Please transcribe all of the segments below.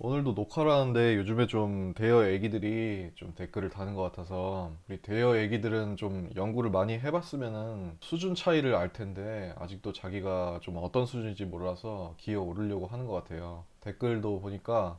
오늘도 녹화를 하는데 요즘에 좀 대여 애기들이 좀 댓글을 다는 것 같아서 우리 대여 애기들은 좀 연구를 많이 해봤으면은 수준 차이를 알 텐데 아직도 자기가 좀 어떤 수준인지 몰라서 기어 오르려고 하는 것 같아요. 댓글도 보니까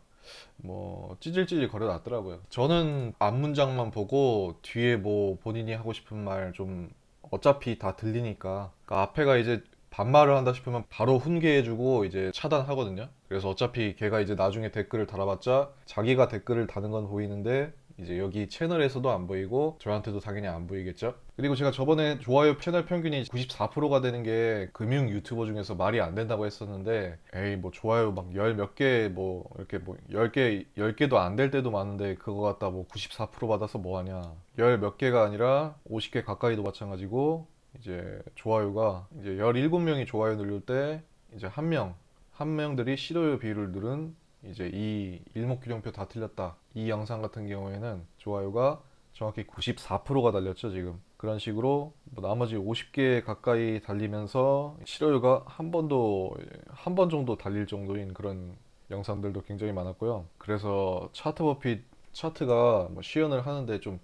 뭐 찌질찌질 거려 놨더라고요. 저는 앞 문장만 보고 뒤에 뭐 본인이 하고 싶은 말 좀 어차피 다 들리니까 그러니까 앞에가 이제 반말을 한다 싶으면 바로 훈계해주고 이제 차단하거든요. 그래서 어차피 걔가 이제 나중에 댓글을 달아봤자 자기가 댓글을 다는 건 보이는데 이제 여기 채널에서도 안 보이고 저한테도 당연히 안 보이겠죠. 그리고 제가 저번에 좋아요 채널 평균이 94%가 되는 게 금융 유튜버 중에서 말이 안 된다고 했었는데 에이 뭐 좋아요 막 열 몇 개 뭐 이렇게 뭐 10개 10개도 안 될 때도 많은데 그거 갖다 뭐 94% 받아서 뭐 하냐. 열 몇 개가 아니라 50개 가까이도 마찬가지고 이제 좋아요가 이제 17명이 좋아요 누를 때 이제 한 명, 한 명들이 비율을 누른 이제 이 일목균형표 다 틀렸다. 이 영상 같은 경우에는 좋아요가 정확히 94%가 달렸죠, 지금. 그런 식으로 뭐 나머지 50개 가까이 달리면서 싫어요가 한 번도 한 번 정도 달릴 정도인 그런 영상들도 굉장히 많았고요. 그래서 차트 버핏 차트가 뭐 시연을 하는데 좀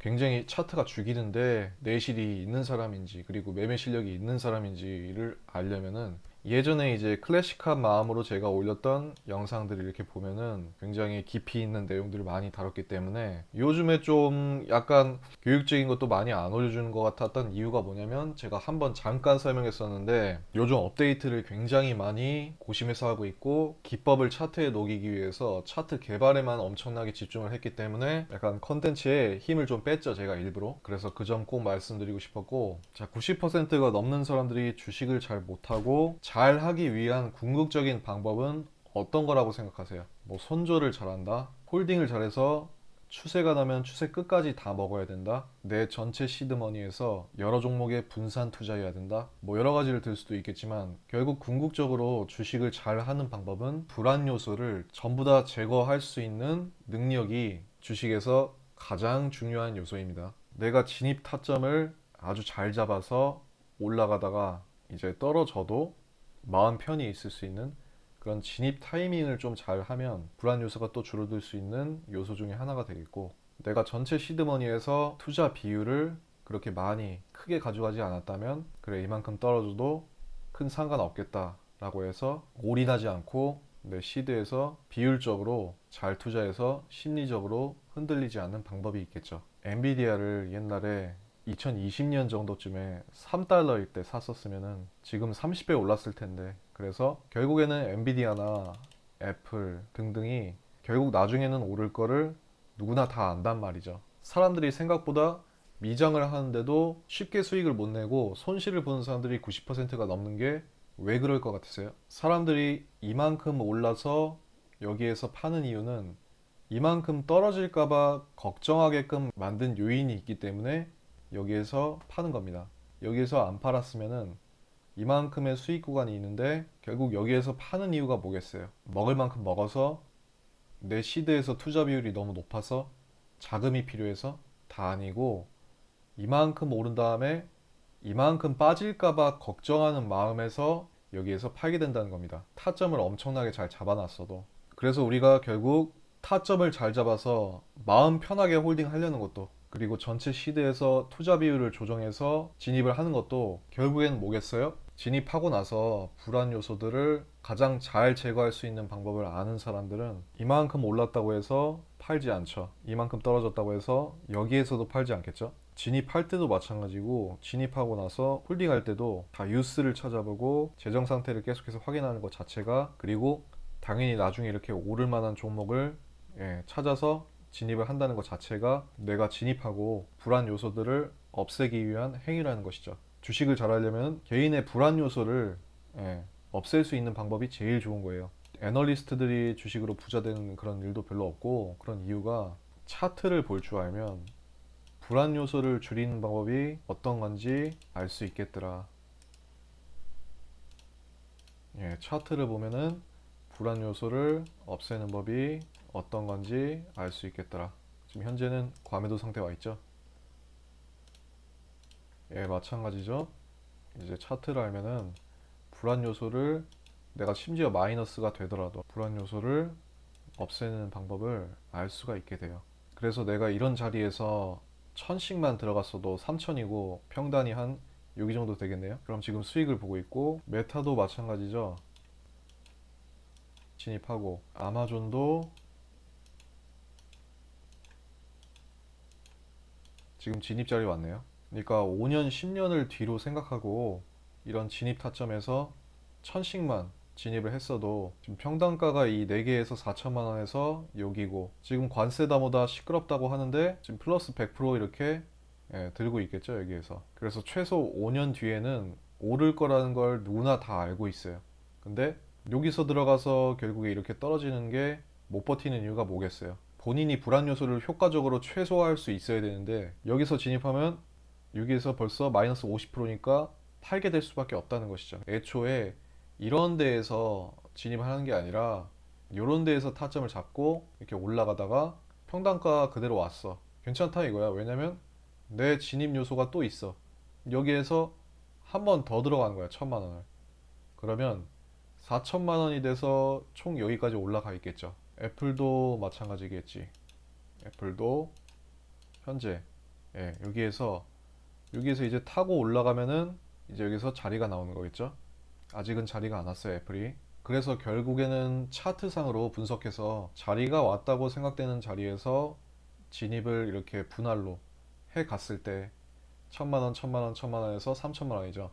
굉장히 차트가 죽이는데 내실이 있는 사람인지 그리고 매매 실력이 있는 사람인지를 알려면은 예전에 이제 클래식한 마음으로 제가 올렸던 영상들을 이렇게 보면은 굉장히 깊이 있는 내용들을 많이 다뤘기 때문에 요즘에 좀 약간 교육적인 것도 많이 안 올려주는 것 같았던 이유가 뭐냐면 제가 한번 잠깐 설명했었는데 요즘 업데이트를 굉장히 많이 고심해서 하고 있고 기법을 차트에 녹이기 위해서 차트 개발에만 엄청나게 집중을 했기 때문에 약간 컨텐츠에 힘을 좀 뺐죠 제가 일부러. 그래서 그 점 꼭 말씀드리고 싶었고 자 90%가 넘는 사람들이 주식을 잘 못하고 잘 하기 위한 궁극적인 방법은 어떤 거라고 생각하세요? 뭐 손절을 잘한다? 홀딩을 잘해서 추세가 나면 추세 끝까지 다 먹어야 된다? 내 전체 시드머니에서 여러 종목에 분산 투자해야 된다? 뭐 여러 가지를 들 수도 있겠지만 결국 궁극적으로 주식을 잘 하는 방법은 불안 요소를 전부 다 제거할 수 있는 능력이 주식에서 가장 중요한 요소입니다. 내가 진입 타점을 아주 잘 잡아서 올라가다가 이제 떨어져도 마음 편히 있을 수 있는 그런 진입 타이밍을 좀 잘 하면 불안 요소가 또 줄어들 수 있는 요소 중에 하나가 되겠고 내가 전체 시드머니에서 투자 비율을 그렇게 많이 크게 가져가지 않았다면 그래 이만큼 떨어져도 큰 상관 없겠다라고 해서 올인하지 않고 내 시드에서 비율적으로 잘 투자해서 심리적으로 흔들리지 않는 방법이 있겠죠. 엔비디아를 옛날에 2020년 정도쯤에 3달러일 때 샀었으면은 지금 30배 올랐을 텐데 그래서 결국에는 엔비디아나 애플 등등이 결국 나중에는 오를 거를 누구나 다 안단 말이죠. 사람들이 생각보다 미장을 하는데도 쉽게 수익을 못 내고 손실을 보는 사람들이 90%가 넘는 게 왜 그럴 것 같으세요? 사람들이 이만큼 올라서 여기에서 파는 이유는 이만큼 떨어질까봐 걱정하게끔 만든 요인이 있기 때문에 여기에서 파는 겁니다. 여기에서 안 팔았으면은 이만큼의 수익 구간이 있는데 결국 여기에서 파는 이유가 뭐겠어요? 먹을 만큼 먹어서 내 시드에서 투자 비율이 너무 높아서 자금이 필요해서 다 아니고 이만큼 오른 다음에 이만큼 빠질까봐 걱정하는 마음에서 여기에서 팔게 된다는 겁니다. 타점을 엄청나게 잘 잡아놨어도. 그래서 우리가 결국 타점을 잘 잡아서 마음 편하게 홀딩 하려는 것도 그리고 전체 시드에서 투자 비율을 조정해서 진입을 하는 것도 결국엔 뭐겠어요? 진입하고 나서 불안 요소들을 가장 잘 제거할 수 있는 방법을 아는 사람들은 이만큼 올랐다고 해서 팔지 않죠. 이만큼 떨어졌다고 해서 여기에서도 팔지 않겠죠. 진입할 때도 마찬가지고 진입하고 나서 홀딩할 때도 다 뉴스를 찾아보고 재정 상태를 계속해서 확인하는 것 자체가 그리고 당연히 나중에 이렇게 오를 만한 종목을 예, 찾아서 진입을 한다는 것 자체가 내가 진입하고 불안 요소들을 없애기 위한 행위라는 것이죠. 주식을 잘하려면 개인의 불안 요소를 예, 없앨 수 있는 방법이 제일 좋은 거예요. 애널리스트들이 주식으로 부자 되는 그런 일도 별로 없고 그런 이유가 차트를 볼 줄 알면 불안 요소를 줄이는 방법이 어떤 건지 알 수 있겠더라. 예, 차트를 보면은 불안 요소를 없애는 법이 어떤 건지 알 수 있겠더라. 지금 현재는 과매도 상태에 와 있죠. 예, 마찬가지죠. 이제 차트를 알면은 불안 요소를 내가 심지어 마이너스가 되더라도 불안 요소를 없애는 방법을 알 수가 있게 돼요. 그래서 내가 이런 자리에서 천씩만 들어갔어도 3천이고 평단이 한 여기 정도 되겠네요. 그럼 지금 수익을 보고 있고 메타도 마찬가지죠. 진입하고 아마존도 지금 진입 자리 왔네요. 그러니까 5년, 10년을 뒤로 생각하고 이런 진입 타점에서 천씩만 진입을 했어도 지금 평단가가 이 4개에서 4천만 원에서 여기고 지금 관세다 뭐다 시끄럽다고 하는데 지금 플러스 100% 이렇게 예, 들고 있겠죠 여기에서. 그래서 최소 5년 뒤에는 오를 거라는 걸 누구나 다 알고 있어요. 근데 여기서 들어가서 결국에 이렇게 떨어지는 게 못 버티는 이유가 뭐겠어요 본인이 불안 요소를 효과적으로 최소화할 수 있어야 되는데 여기서 진입하면 여기에서 벌써 마이너스 50%니까 팔게 될 수밖에 없다는 것이죠 애초에 이런 데에서 진입하는 게 아니라 이런 데에서 타점을 잡고 이렇게 올라가다가 평단가 그대로 왔어. 괜찮다 이거야. 왜냐면 내 진입 요소가 또 있어. 여기에서 한 번 더 들어가는 거야. 천만 원을. 그러면 4천만 원이 돼서 총 여기까지 올라가 있겠죠. 애플도 마찬가지겠지. 애플도 현재 예, 여기에서 여기에서 이제 타고 올라가면은 이제 여기서 자리가 나오는 거겠죠. 아직은 자리가 안 왔어요, 애플이. 그래서 결국에는 차트상으로 분석해서 자리가 왔다고 생각되는 자리에서 진입을 이렇게 분할로 해 갔을 때 천만 원, 천만 원, 천만 원에서 삼천만 원이죠.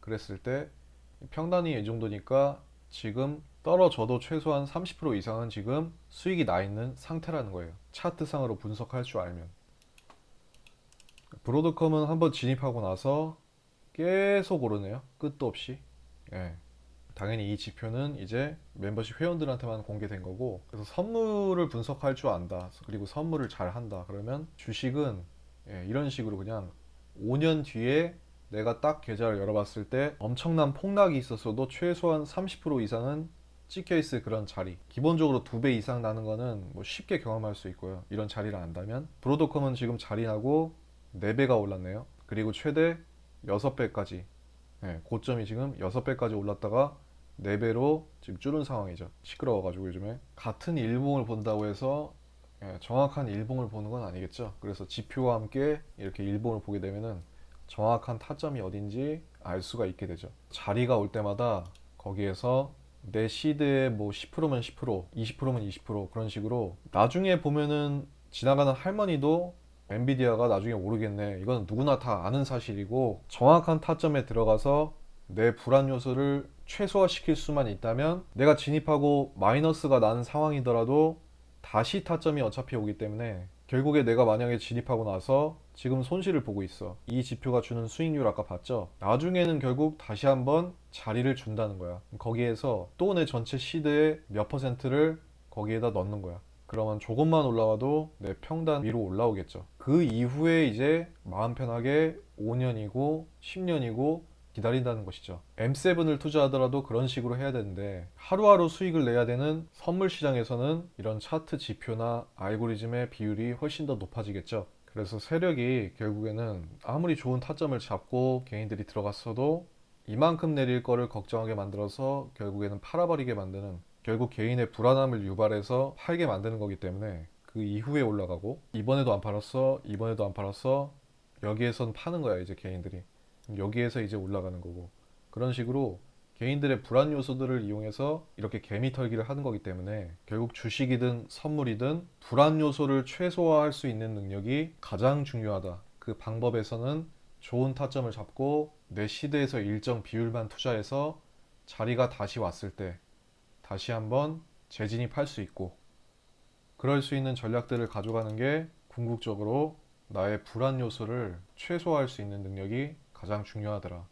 그랬을 때 평단이 이 정도니까 지금 떨어져도 최소한 30% 이상은 지금 수익이 나 있는 상태라는 거예요. 차트상으로 분석할 줄 알면. 브로드컴은 한번 진입하고 나서 계속 오르네요. 끝도 없이. 예. 당연히 이 지표는 이제 멤버십 회원들한테만 공개된 거고 그래서 선물을 분석할 줄 안다 그리고 선물을 잘 한다 그러면 주식은 예, 이런 식으로 그냥 5년 뒤에 내가 딱 계좌를 열어봤을 때 엄청난 폭락이 있었어도 최소한 30% 이상은 찍혀 있을 그런 자리 기본적으로 두 배 이상 나는 거는 뭐 쉽게 경험할 수 있고요 이런 자리를 안다면 브로드컴은 지금 자리하고 4배가 올랐네요 그리고 최대 6배까지 네, 고점이 지금 6배까지 올랐다가 4배로 지금 줄은 상황이죠. 시끄러워가지고 요즘에. 같은 일봉을 본다고 해서 예, 정확한 일봉을 보는 건 아니겠죠. 그래서 지표와 함께 이렇게 일봉을 보게 되면은 정확한 타점이 어딘지 알 수가 있게 되죠. 자리가 올 때마다 거기에서 내 시드의 뭐 10%면 10%, 20%면 20% 그런 식으로 나중에 보면은 지나가는 할머니도 엔비디아가 나중에 오르겠네. 이건 누구나 다 아는 사실이고 정확한 타점에 들어가서 내 불안 요소를 최소화시킬 수만 있다면 내가 진입하고 마이너스가 나는 상황이더라도 다시 타점이 어차피 오기 때문에 결국에 내가 만약에 진입하고 나서 지금 손실을 보고 있어. 이 지표가 주는 수익률 아까 봤죠? 나중에는 결국 다시 한번 자리를 준다는 거야. 거기에서 또 내 전체 시드의 몇 퍼센트를 거기에다 넣는 거야. 그러면 조금만 올라와도 내 평단 위로 올라오겠죠. 그 이후에 이제 마음 편하게 5년이고 10년이고 기다린다는 것이죠. M7을 투자하더라도 그런 식으로 해야 되는데 하루하루 수익을 내야 되는 선물 시장에서는 이런 차트 지표나 알고리즘의 비율이 훨씬 더 높아지겠죠. 그래서 세력이 결국에는 아무리 좋은 타점을 잡고 개인들이 들어갔어도 이만큼 내릴 거를 걱정하게 만들어서 결국에는 팔아버리게 만드는 결국 개인의 불안함을 유발해서 팔게 만드는 거기 때문에 그 이후에 올라가고 이번에도 안 팔았어 이번에도 안 팔았어 여기에선 파는 거야 이제 개인들이. 여기에서 이제 올라가는 거고. 그런 식으로 개인들의 불안 요소들을 이용해서 이렇게 개미 털기를 하는 거기 때문에 결국 주식이든 선물이든 불안 요소를 최소화할 수 있는 능력이 가장 중요하다. 그 방법에서는 좋은 타점을 잡고 내 시대에서 일정 비율만 투자해서 자리가 다시 왔을 때 다시 한번 재진입할 수 있고 그럴 수 있는 전략들을 가져가는 게 궁극적으로 나의 불안 요소를 최소화할 수 있는 능력이 가장 중요하더라.